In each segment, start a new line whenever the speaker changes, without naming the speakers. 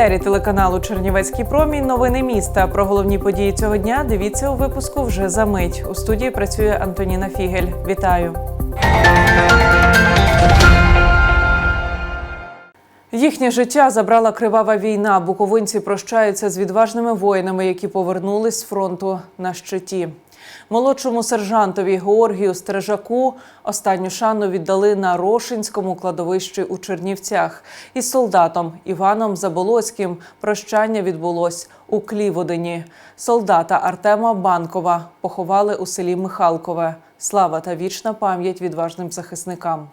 етері телеканалу Чернівецький промінь. Новини міста. Про головні події цього дня дивіться у випуску вже за мить. У студії працює Антоніна Фігель. Вітаю. Їхнє життя забрала кривава війна. Буковинці прощаються з відважними воїнами, які повернулись з фронту на щиті. Молодшому сержантові Георгію Стрижаку останню шану віддали на Рошинському кладовищі у Чернівцях. Із солдатом Іваном Заболоцьким прощання відбулось у Кліводині. Солдата Артема Банкова поховали у селі Михалкове. Слава та вічна пам'ять відважним захисникам.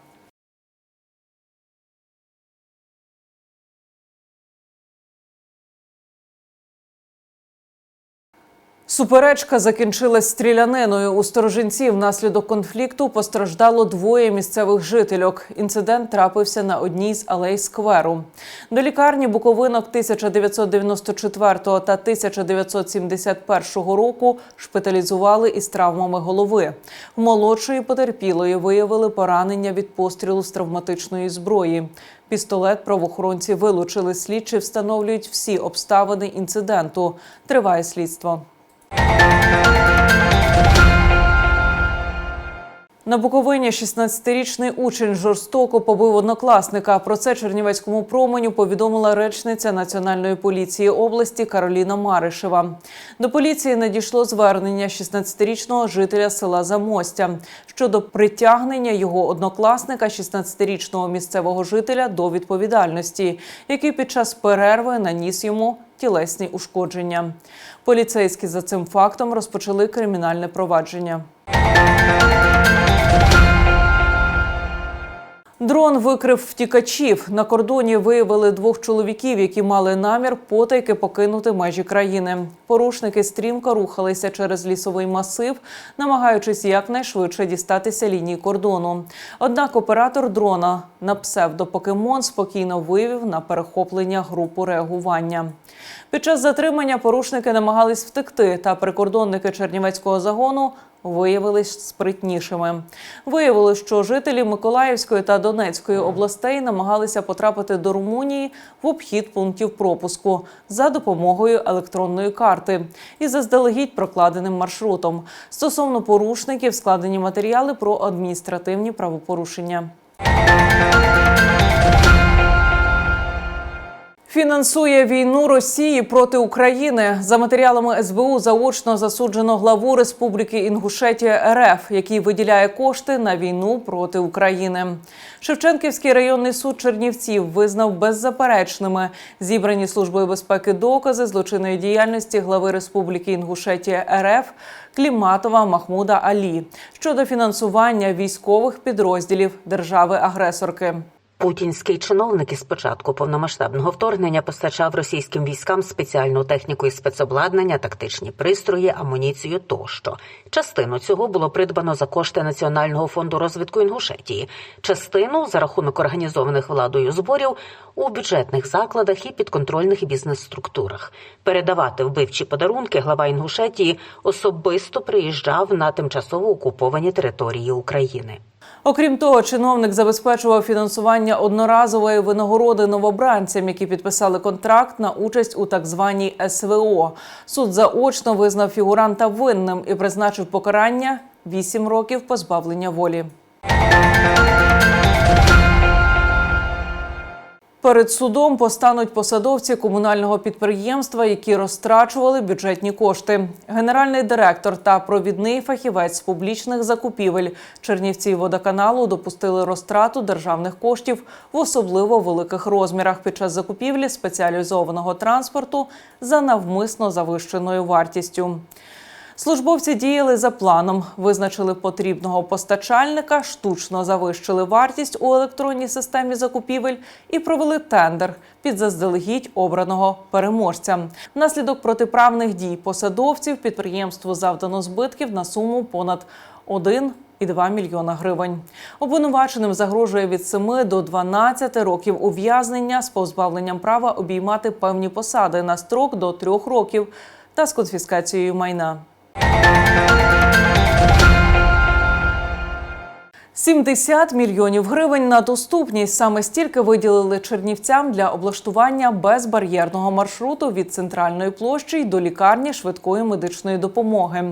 Суперечка закінчилась стріляниною. У сторожинці внаслідок конфлікту постраждало двоє місцевих жительок. Інцидент трапився на одній з алей скверу. До лікарні Буковинок 1994 та 1971 року шпиталізували із травмами голови. Молодшої потерпілої виявили поранення від пострілу з травматичної зброї. Пістолет правоохоронці вилучили. Слідчі встановлюють всі обставини інциденту. Триває слідство. На Буковині 16-річний учень жорстоко побив однокласника. Про це Чернівецькому променю повідомила речниця Національної поліції області Кароліна Маришева. До поліції надійшло звернення 16-річного жителя села Замостя щодо притягнення його однокласника, 16-річного місцевого жителя, до відповідальності, який під час перерви наніс йому тілесні ушкодження. Поліцейські за цим фактом розпочали кримінальне провадження. Дрон викрив втікачів. На кордоні виявили двох чоловіків, які мали намір потайки покинути межі країни. Порушники стрімко рухалися через лісовий масив, намагаючись якнайшвидше дістатися лінії кордону. Однак оператор дрона на псевдопокемон спокійно вивів на перехоплення групу реагування. Під час затримання порушники намагались втекти, та прикордонники Чернівецького загону виявились спритнішими. Виявилось, що жителі Миколаївської та Донецької областей намагалися потрапити до Румунії в обхід пунктів пропуску за допомогою електронної карти і заздалегідь прокладеним маршрутом. Стосовно порушників складені матеріали про адміністративні правопорушення. Фінансує війну Росії проти України за матеріалами СБУ заочно засуджено главу Республіки Інгушетія РФ, який виділяє кошти на війну проти України. Шевченківський районний суд Чернівців визнав беззаперечними зібрані службою безпеки докази злочинної діяльності глави Республіки Інгушетія РФ Кліматова Махмуда Алі щодо фінансування військових підрозділів держави-агресорки.
Путінський чиновник із початку повномасштабного вторгнення постачав російським військам спеціальну техніку і спецобладнання, тактичні пристрої, амуніцію тощо. Частину цього було придбано за кошти Національного фонду розвитку Інгушетії, частину за рахунок організованих владою зборів у бюджетних закладах і підконтрольних бізнес-структурах. Передавати вбивчі подарунки глава Інгушетії особисто приїжджав на тимчасово окуповані території України.
Окрім того, чиновник забезпечував фінансування одноразової винагороди новобранцям, які підписали контракт на участь у так званій СВО. Суд заочно визнав фігуранта винним і призначив покарання 8 років позбавлення волі. Перед судом постануть посадовці комунального підприємства, які розтрачували бюджетні кошти. Генеральний директор та провідний фахівець публічних закупівель Чернівців водоканалу допустили розтрату державних коштів в особливо великих розмірах під час закупівлі спеціалізованого транспорту за навмисно завищеною вартістю. Службовці діяли за планом, визначили потрібного постачальника, штучно завищили вартість у електронній системі закупівель і провели тендер під заздалегідь обраного переможця. Внаслідок протиправних дій посадовців підприємству завдано збитків на суму понад 1 і 2 мільйона гривень. Обвинуваченим загрожує від 7 до 12 років ув'язнення з позбавленням права обіймати певні посади на строк до 3 років та з конфіскацією майна. 70 мільйонів гривень на доступність саме стільки виділили чернівцям для облаштування безбар'єрного маршруту від центральної площі до лікарні швидкої медичної допомоги.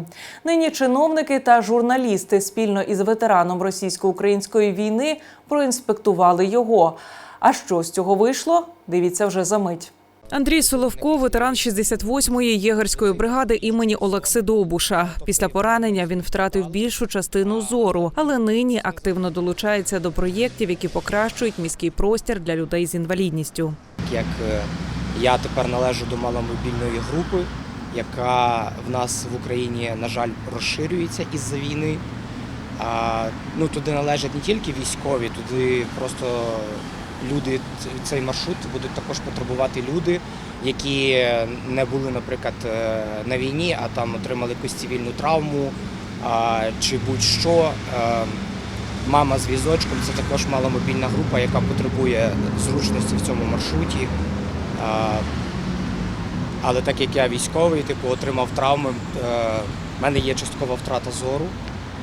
Нині чиновники та журналісти спільно із ветераном російсько-української війни проінспектували його. А що з цього вийшло? Дивіться вже за мить. Андрій Соловко, ветеран 68-ї єгерської бригади імені Олекси Довбуша. Після поранення він втратив більшу частину зору, але нині активно долучається до проєктів, які покращують міський простір для людей з інвалідністю.
як е, я тепер належу до маломобільної групи, яка в нас в Україні, на жаль, розширюється із-за війни. А, ну, туди належать не тільки військові, туди просто люди, цей маршрут будуть також потребувати люди, які не були, наприклад, е, на війні, а там отримали якусь цивільну травму чи будь-що. Е, Мама з візочком це також маломобільна група, яка потребує зручності в цьому маршруті. Але так як я військовий, типу, отримав травми, е, в мене є часткова втрата зору,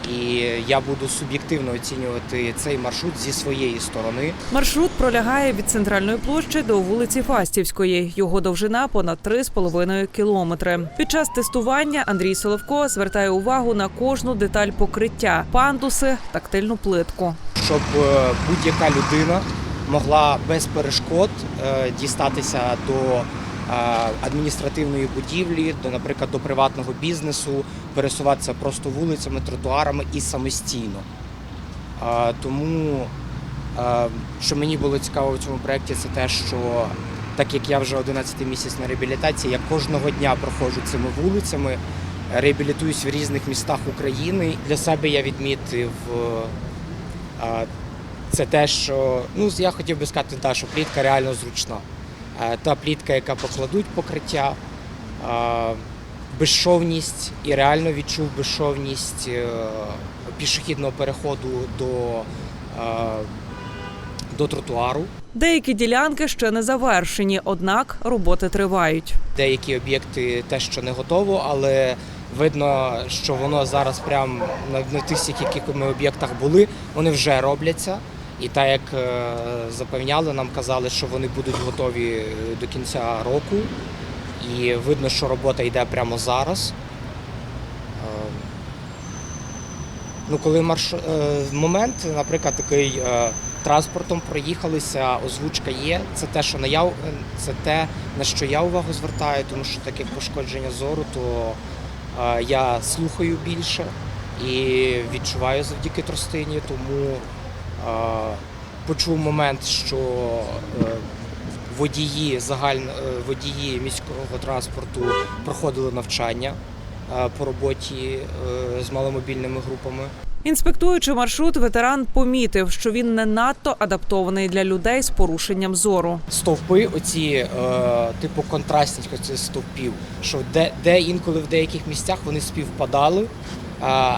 і я буду суб'єктивно оцінювати цей маршрут зі своєї сторони.
Маршрут пролягає від центральної площі до вулиці Фастівської. Його довжина понад 3,5 кілометри. Під час тестування Андрій Соловко звертає увагу на кожну деталь покриття: пандуси, тактильну плитку.
щоб е, будь-яка людина могла без перешкод е, дістатися до адміністративної будівлі, до, наприклад, до приватного бізнесу, пересуватися просто вулицями, тротуарами і самостійно. Тому, що мені було цікаво в цьому проєкті, це те, що так як я вже 11 місяць на реабілітації, я кожного дня проходжу цими вулицями, реабілітуюсь в різних містах України. Для себе я відмітив е, Це те, що ну я хотів би сказати, та, що плітка реально зручна. Е, Та плітка, яка покладуть покриття, безшовність і реально відчув безшовність е, пішохідного переходу до, е, до тротуару.
Деякі ділянки ще не завершені, однак роботи тривають.
Деякі об'єкти те, що не готово, але видно, що воно зараз прям на, тих яких ми об'єктах були, вони вже робляться. І так як е, запевняли, нам казали, що вони будуть готові е, до кінця року. І видно, що робота йде прямо зараз. Е, Ну, коли марш... момент, наприклад, такий транспортом проїхалися, озвучка є. Це те, що на я, це те, на що я увагу звертаю, тому що таке пошкодження зору, то я слухаю більше і відчуваю завдяки тростині, тому почув момент, що е, водії загально е, водії міського транспорту проходили навчання е, по роботі з маломобільними групами.
Інспектуючи маршрут, ветеран помітив, що він не надто адаптований для людей з порушенням зору.
Стовпи, оці е, типу контрастність оці стовпів, що де, де інколи в деяких місцях вони співпадали, е,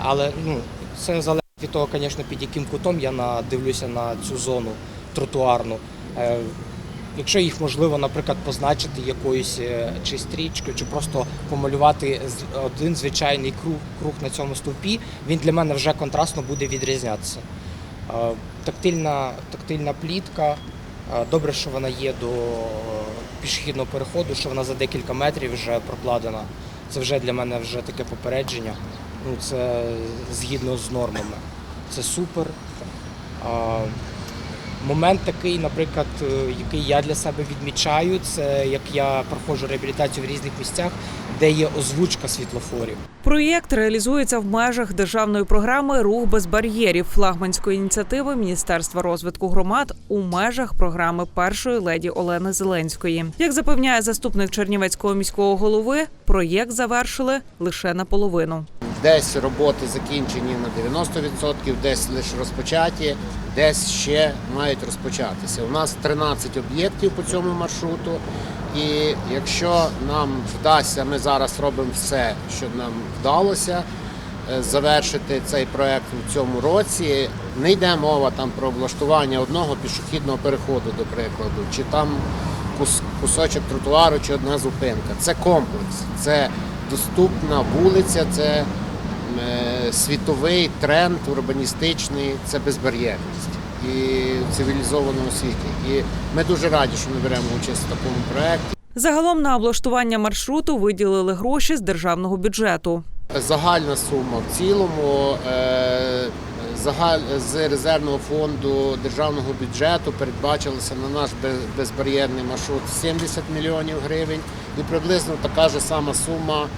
але ну це залежить від того, звісно, під яким кутом я дивлюся на цю зону тротуарну. Е, Якщо їх можливо, наприклад, позначити якоюсь е, чи стрічкою, чи просто помалювати один звичайний круг, круг на цьому стовпі, він для мене вже контрастно буде відрізнятися. Е, Тактильна, тактильна плітка. Добре, що вона є до пішохідного переходу, що вона за декілька метрів вже прокладена. Це вже для мене вже таке попередження. Ну, це згідно з нормами. Це супер. Момент такий, наприклад, е, який я для себе відмічаю, це як я проходжу реабілітацію в різних місцях, де є озвучка світлофорів.
Проєкт реалізується в межах державної програми Рух без бар'єрів флагманської ініціативи Міністерства розвитку громад у межах програми першої леді Олени Зеленської. Як запевняє заступник Чернівецького міського голови, проєкт завершили лише наполовину.
Десь роботи закінчені на 90%, десь лише розпочаті, десь ще мають розпочатися. У нас 13 об'єктів по цьому маршруту. І якщо нам вдасться, ми зараз робимо все, що нам вдалося е, завершити цей проект у цьому році. Не йде мова там про влаштування одного пішохідного переходу, до прикладу, чи там кус- кусочок тротуару, чи одна зупинка. Це комплекс, це доступна вулиця, це світовий тренд урбаністичний це безбар'єрність і в цивілізованому світі. І ми дуже раді, що ми беремо участь в такому проєкті.
Загалом на облаштування маршруту виділили гроші з державного бюджету.
Загальна сума в цілому е, з резервного фонду державного бюджету передбачилося на наш безбар'єрний маршрут 70 мільйонів гривень, і приблизно така ж сама сума е,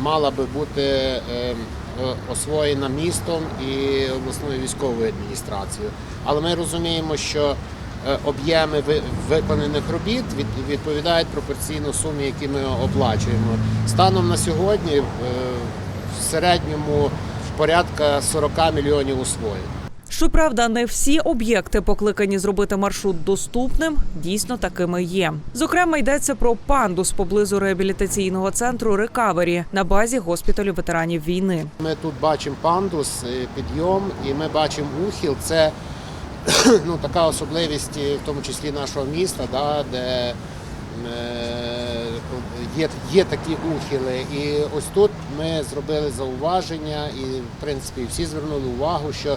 мала би бути е, е, освоєна містом і обласною військовою адміністрацією. Але ми розуміємо, що е, об'єми ви- виконаних робіт відповідають пропорційно сумі, які ми оплачуємо. Станом на сьогодні е, в середньому порядка 40 мільйонів освоєно.
Щоправда, не всі об'єкти, покликані зробити маршрут доступним, дійсно такими є. Зокрема, йдеться про пандус поблизу реабілітаційного центру Рекавері на базі госпіталю ветеранів війни.
Ми тут бачимо пандус, е, підйом, і ми бачимо ухіл. Це ну, така особливість, е, в тому числі нашого міста, да, де е, є, є такі ухили. І ось тут ми зробили зауваження, і в принципі всі звернули увагу, що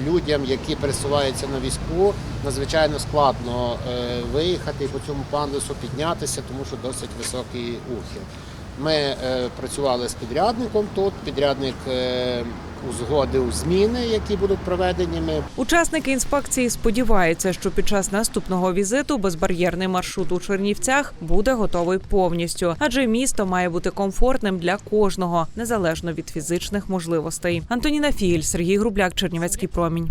людям, які пересуваються на візку, надзвичайно складно е, виїхати і по цьому пандусу піднятися, тому що досить високий ухил. Ми е, працювали з підрядником тут. Підрядник е, узгодив зміни, які будуть проведені. Ми
Учасники інспекції сподіваються, що під час наступного візиту безбар'єрний маршрут у Чернівцях буде готовий повністю, адже місто має бути комфортним для кожного, незалежно від фізичних можливостей. Антоніна Фігель, Сергій Грубляк, Чернівецький промінь.